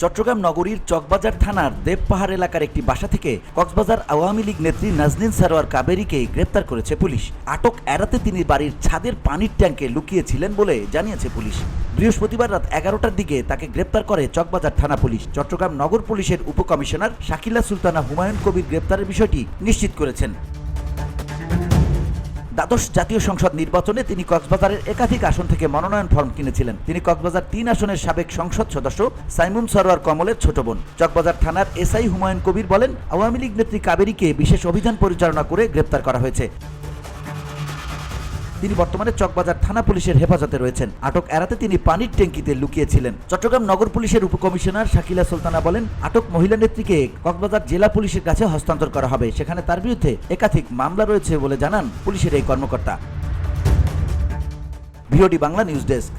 চট্টগ্রাম নগরীর চকবাজার থানার দেবপাহাড় এলাকার একটি বাসা থেকে কক্সবাজার আওয়ামী লীগ নেত্রী নাজনীন সারোয়ার কাবেরিকে গ্রেপ্তার করেছে পুলিশ। আটক এড়াতে তিনি বাড়ির ছাদের পানির ট্যাঙ্কে লুকিয়েছিলেন বলে জানিয়েছে পুলিশ। বৃহস্পতিবার রাত এগারোটার দিকে তাকে গ্রেপ্তার করে চকবাজার থানা পুলিশ। চট্টগ্রাম নগর পুলিশের উপকমিশনার শাকিলা সুলতানা হুমায়ুন কবির গ্রেপ্তারের বিষয়টি নিশ্চিত করেছেন। দ্বাদশ জাতীয় সংসদ নির্বাচনে তিনি কক্সবাজারের একাধিক আসন থেকে মনোনয়ন ফর্ম কিনেছিলেন। তিনি কক্সবাজার তিন আসনের সাবেক সংসদ সদস্য সাইমুন সরোয়ার কমলের ছোট বোন। চকবাজার থানার এসআই হুমায়ুন কবির বলেন, আওয়ামী লীগ নেত্রী কাবেরীকে বিশেষ অভিযান পরিচালনা করে গ্রেপ্তার করা হয়েছে। তিনি বর্তমানে চকবাজার থানা পুলিশের হেফাজতে রয়েছেন। আটক এড়াতে তিনি পানির ট্যাঙ্কিতে লুকিয়েছিলেন। চট্টগ্রাম নগর পুলিশের উপকমিশনার শাকিলা সুলতানা বলেন, আটক মহিলা নেত্রীকে কক্সবাজার জেলা পুলিশের কাছে হস্তান্তর করা হবে। সেখানে তার বিরুদ্ধে একাধিক মামলা রয়েছে বলে জানান পুলিশের এই কর্মকর্তা। VOD Bangla news desk.